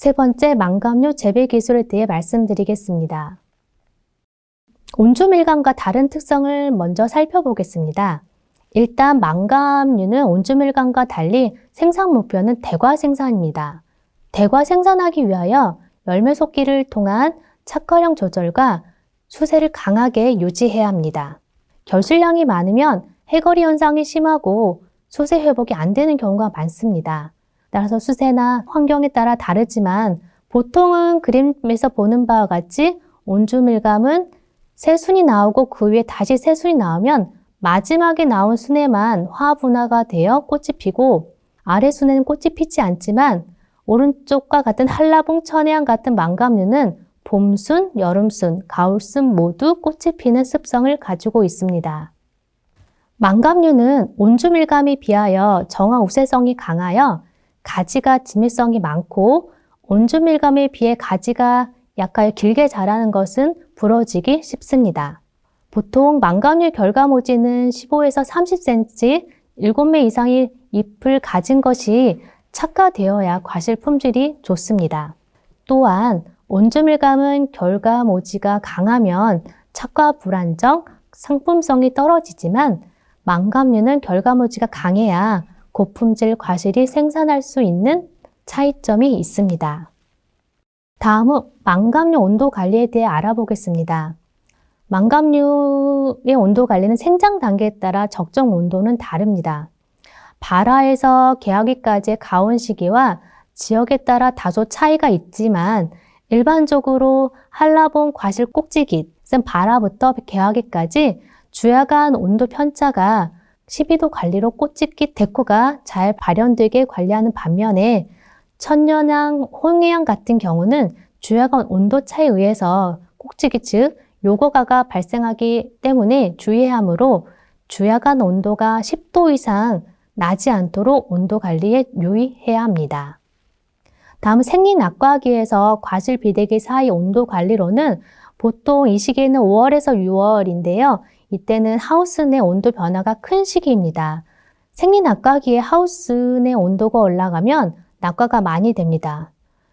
세 번째, 망감류 재배 기술에 대해 말씀드리겠습니다. 온주밀감과 다른 특성을 먼저 살펴보겠습니다. 일단 망감류는 온주밀감과 달리 생산 목표는 대과 생산입니다. 대과 생산하기 위하여 열매 속기를 통한 착화량 조절과 수세를 강하게 유지해야 합니다. 결실량이 많으면 해거리 현상이 심하고 수세 회복이 안 되는 경우가 많습니다. 따라서 수세나 환경에 따라 다르지만 보통은 그림에서 보는 바와 같이 온주밀감은 새 순이 나오고 그 위에 다시 새 순이 나오면 마지막에 나온 순에만 화분화가 되어 꽃이 피고 아래 순에는 꽃이 피지 않지만 오른쪽과 같은 한라봉 천혜향 같은 망감류는 봄순, 여름순, 가을순 모두 꽃이 피는 습성을 가지고 있습니다. 망감류는 온주밀감에 비하여 정화 우세성이 강하여 가지가 지밀성이 많고 온주밀감에 비해 가지가 약하여 길게 자라는 것은 부러지기 쉽습니다. 보통 망감류 결과모지는 15에서 30cm, 7매 이상의 잎을 가진 것이 착화되어야 과실 품질이 좋습니다. 또한 온주밀감은 결과모지가 강하면 착화 불안정, 상품성이 떨어지지만 망감류는 결과모지가 강해야 고품질 과실이 생산할 수 있는 차이점이 있습니다. 다음은 망감류 온도 관리에 대해 알아보겠습니다. 망감류의 온도 관리는 생장 단계에 따라 적정 온도는 다릅니다. 발화에서 개화기까지의 가온 시기와 지역에 따라 다소 차이가 있지만 일반적으로 한라봉 과실 꼭지기, 즉 발화부터 개화기까지 주야간 온도 편차가 12도 관리로 꽃집기 데코가 잘 발현되게 관리하는 반면에 천년향, 홍해향 같은 경우는 주야간 온도 차에 의해서 꼭지기 즉 요거가가 발생하기 때문에 주의해야 하므로 주야간 온도가 10도 이상 나지 않도록 온도 관리에 유의해야 합니다. 다음 생리낙과기에서 과실 비대기 사이 온도 관리로는 보통 이 시기에는 5월에서 6월인데요. 이때는 하우스 내 온도 변화가 큰 시기입니다. 생리 낙과기에 하우스 내 온도가 올라가면 낙과가 많이 됩니다.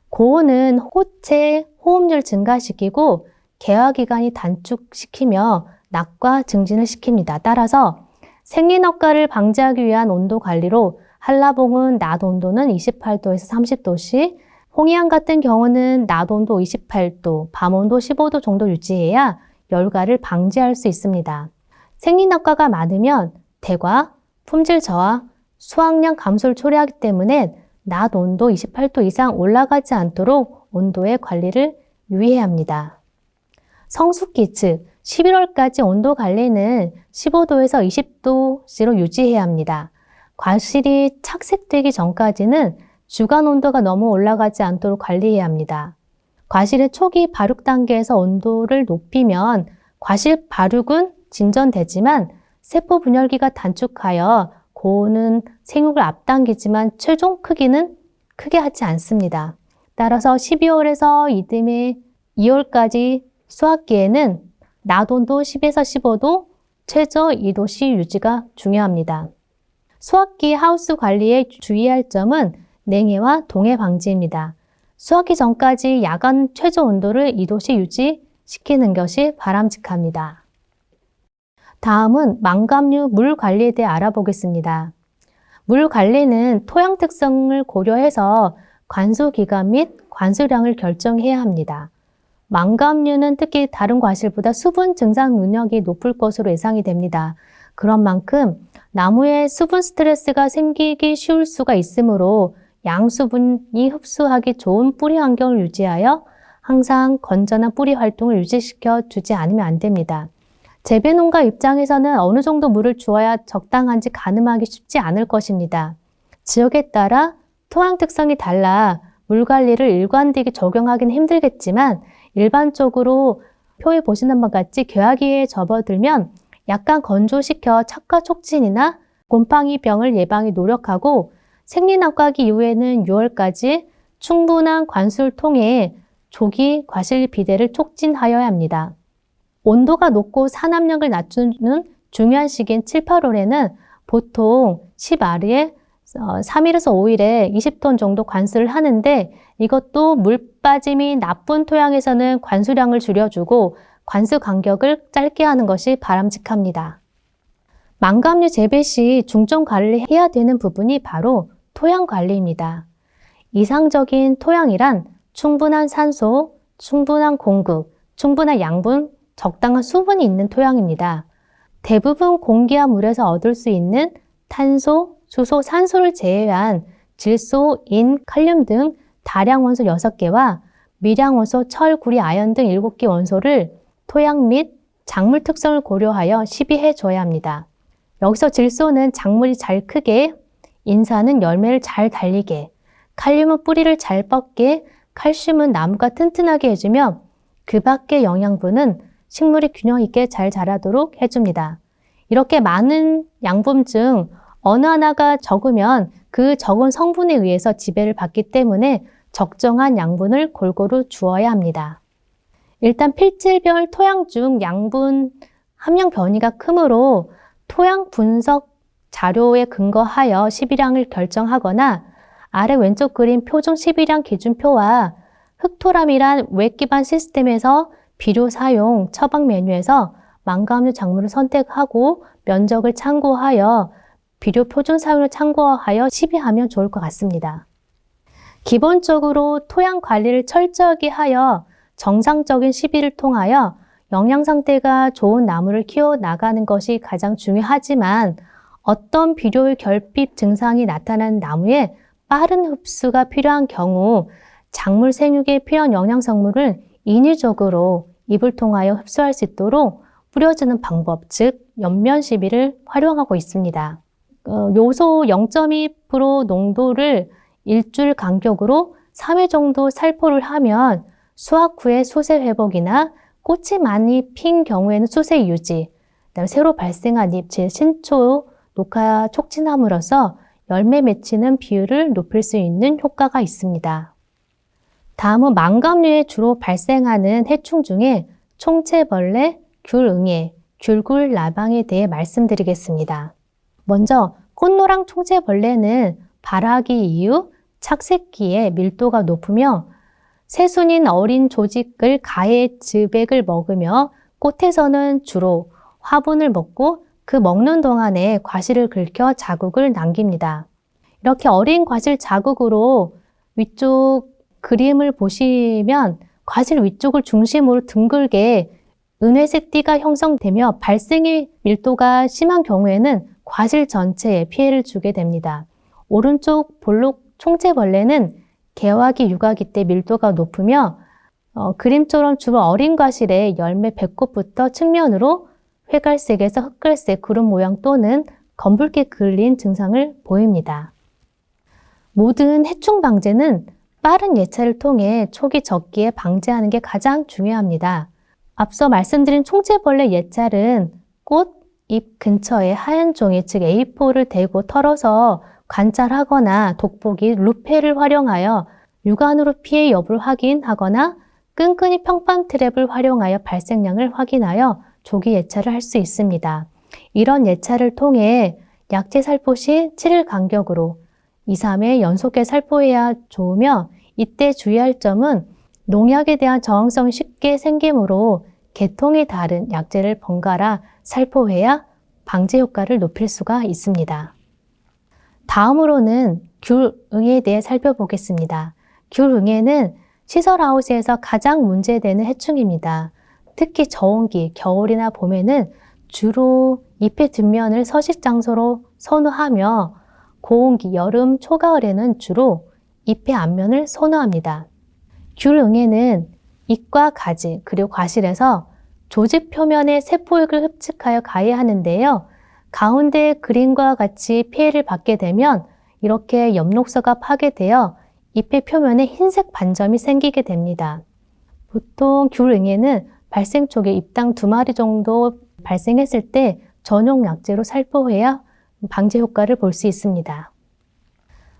고온은 호체 호흡률 증가시키고 개화 기간이 단축시키며 낙과 증진을 시킵니다. 따라서 생리 낙과를 방지하기 위한 온도 관리로 한라봉은 낮 온도는 28도에서 30도씩, 홍이안 같은 경우는 낮 온도 28도, 밤 온도 15도 정도 유지해야 열과를 방지할 수 있습니다. 생리낙과가 많으면 대과, 품질 저하, 수확량 감소를 초래하기 때문에 낮 온도 28도 이상 올라가지 않도록 온도의 관리를 유의해야 합니다. 성숙기 즉 11월까지 온도 관리는 15도에서 20도씨로 유지해야 합니다. 과실이 착색되기 전까지는 주간 온도가 너무 올라가지 않도록 관리해야 합니다. 과실의 초기 발육 단계에서 온도를 높이면 과실 발육은 진전되지만 세포 분열기가 단축하여 고온은 생육을 앞당기지만 최종 크기는 크게 하지 않습니다. 따라서 12월에서 이듬해 2월까지 수확기에는 낮 온도 10에서 15도, 최저 2도씨 유지가 중요합니다. 수확기 하우스 관리에 주의할 점은 냉해와 동해 방지입니다. 수확기 전까지 야간 최저 온도를 2도씨 유지시키는 것이 바람직합니다. 다음은 망감류 물 관리에 대해 알아보겠습니다. 물 관리는 토양 특성을 고려해서 관수 기간 및 관수량을 결정해야 합니다. 망감류는 특히 다른 과실보다 수분 증상 능력이 높을 것으로 예상이 됩니다. 그런 만큼 나무에 수분 스트레스가 생기기 쉬울 수가 있으므로 양수분이 흡수하기 좋은 뿌리 환경을 유지하여 항상 건전한 뿌리 활동을 유지시켜 주지 않으면 안 됩니다. 재배농가 입장에서는 어느 정도 물을 주어야 적당한지 가늠하기 쉽지 않을 것입니다. 지역에 따라 토양 특성이 달라 물 관리를 일관되게 적용하기는 힘들겠지만 일반적으로 표에 보시는 것 같이 개화기에 접어들면 약간 건조시켜 착화 촉진이나 곰팡이 병을 예방에 노력하고 생리낙과기 이후에는 6월까지 충분한 관수를 통해 조기 과실 비대를 촉진하여야 합니다. 온도가 높고 산압력을 낮추는 중요한 시기인 7, 8월에는 보통 10 아래에 어, 3일에서 5일에 20톤 정도 관수를 하는데 이것도 물 빠짐이 나쁜 토양에서는 관수량을 줄여주고 관수 간격을 짧게 하는 것이 바람직합니다. 망감류 재배 시 중점 관리해야 되는 부분이 바로 토양 관리입니다. 이상적인 토양이란 충분한 산소, 충분한 공급, 충분한 양분, 적당한 수분이 있는 토양입니다. 대부분 공기와 물에서 얻을 수 있는 탄소, 수소, 산소를 제외한 질소, 인, 칼륨 등 다량 원소 6개와 미량 원소, 철, 구리, 아연 등 7개 원소를 토양 및 작물 특성을 고려하여 시비해 줘야 합니다. 여기서 질소는 작물이 잘 크게, 인산은 열매를 잘 달리게, 칼륨은 뿌리를 잘 뻗게, 칼슘은 나무가 튼튼하게 해주며 그 밖의 영양분은 식물이 균형 있게 잘 자라도록 해줍니다. 이렇게 많은 양분 중 어느 하나가 적으면 그 적은 성분에 의해서 지배를 받기 때문에 적정한 양분을 골고루 주어야 합니다. 일단 필질별 토양 중 양분 함량 변이가 크므로 토양 분석 자료에 근거하여 시비량을 결정하거나 아래 왼쪽 그림 표준 시비량 기준표와 흑토람이란 웹 기반 시스템에서 비료 사용 처방 메뉴에서 망가함류 작물을 선택하고 면적을 참고하여 비료 표준 사용을 참고하여 시비하면 좋을 것 같습니다. 기본적으로 토양 관리를 철저하게 하여 정상적인 시비를 통하여 영양 상태가 좋은 나무를 키워 나가는 것이 가장 중요하지만 어떤 비료의 결핍 증상이 나타나는 나무에 빠른 흡수가 필요한 경우 작물 생육에 필요한 영양 성분을 인위적으로 입을 통하여 흡수할 수 있도록 뿌려주는 방법, 즉 연면 시비를 활용하고 있습니다. 어, 요소 0.2% 농도를 일주일 간격으로 3회 정도 살포를 하면 수확 후에 수세 회복이나 꽃이 많이 핀 경우에는 수세 유지, 그다음 새로 발생한 잎, 즉 신초 녹화 촉진함으로써 열매 맺히는 비율을 높일 수 있는 효과가 있습니다. 다음은 망감류에 주로 발생하는 해충 중에 총체벌레, 귤응애, 귤굴 나방에 대해 말씀드리겠습니다. 먼저 꽃노랑 총체벌레는 발하기 이후 착색기에 밀도가 높으며 새순인 어린 조직을 가해 즈백을 먹으며 꽃에서는 주로 화분을 먹고 그 먹는 동안에 과실을 긁혀 자국을 남깁니다. 이렇게 어린 과실 자국으로 위쪽 그림을 보시면 과실 위쪽을 중심으로 둥글게 은회색 띠가 형성되며 발생의 밀도가 심한 경우에는 과실 전체에 피해를 주게 됩니다. 오른쪽 볼록 총체벌레는 개화기, 육아기 때 밀도가 높으며 어, 그림처럼 주로 어린 과실의 열매 배꼽부터 측면으로 회갈색에서 흑갈색 구름 모양 또는 검붉게 그을린 증상을 보입니다. 모든 해충 방제는 빠른 예찰을 통해 초기 적기에 방제하는 게 가장 중요합니다. 앞서 말씀드린 총체벌레 예찰은 꽃, 잎 근처에 하얀 종이 즉 A4를 대고 털어서 관찰하거나 돋보기 루페를 활용하여 육안으로 피해 여부를 확인하거나 끈끈이 평판 트랩을 활용하여 발생량을 확인하여 조기 예찰을 할 수 있습니다. 이런 예찰을 통해 약제 살포 시 7일 간격으로 2, 3회 연속해 살포해야 좋으며 이때 주의할 점은 농약에 대한 저항성이 쉽게 생기므로 계통이 다른 약제를 번갈아 살포해야 방제 효과를 높일 수가 있습니다. 다음으로는 귤응에 대해 살펴보겠습니다. 귤응에는 시설하우스에서 가장 문제되는 해충입니다. 특히 저온기, 겨울이나 봄에는 주로 잎의 뒷면을 서식 장소로 선호하며 고온기, 여름, 초가을에는 주로 잎의 앞면을 선호합니다. 귤응에는 잎과 가지, 그리고 과실에서 조직 표면의 세포육을 흡착하여 가해하는데요. 가운데 그림과 같이 피해를 받게 되면 이렇게 엽록소가 파괴되어 잎의 표면에 흰색 반점이 생기게 됩니다. 보통 귤응에는 발생 초기 잎당 두 마리 정도 발생했을 때 전용 약제로 살포해야 방제 효과를 볼 수 있습니다.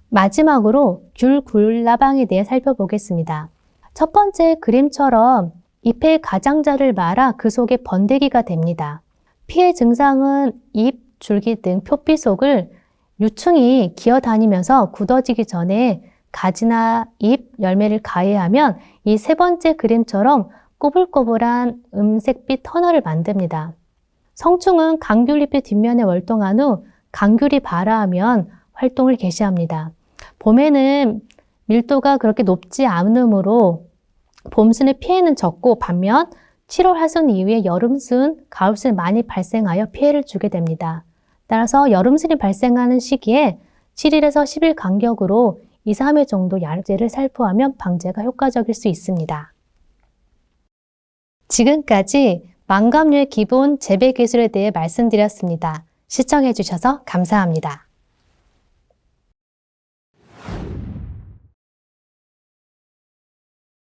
마지막으로 귤 굴라방에 대해 살펴보겠습니다. 첫 번째 그림처럼 잎의 가장자를 말아 그 속에 번데기가 됩니다. 피해 증상은 잎, 줄기 등 표피 속을 유충이 기어다니면서 굳어지기 전에 가지나 잎, 열매를 가해하면 이 세 번째 그림처럼 꼬불꼬불한 음색빛 터널을 만듭니다. 성충은 강귤잎의 뒷면에 월동한 후 강귤이 발아하면 활동을 개시합니다. 봄에는 밀도가 그렇게 높지 않으므로 봄순의 피해는 적고 반면 7월 하순 이후에 여름순, 가을순 많이 발생하여 피해를 주게 됩니다. 따라서 여름순이 발생하는 시기에 7일에서 10일 간격으로 2, 3회 정도 야제를 살포하면 방제가 효과적일 수 있습니다. 지금까지 망감류의 기본 재배 기술에 대해 말씀드렸습니다. 시청해 주셔서 감사합니다.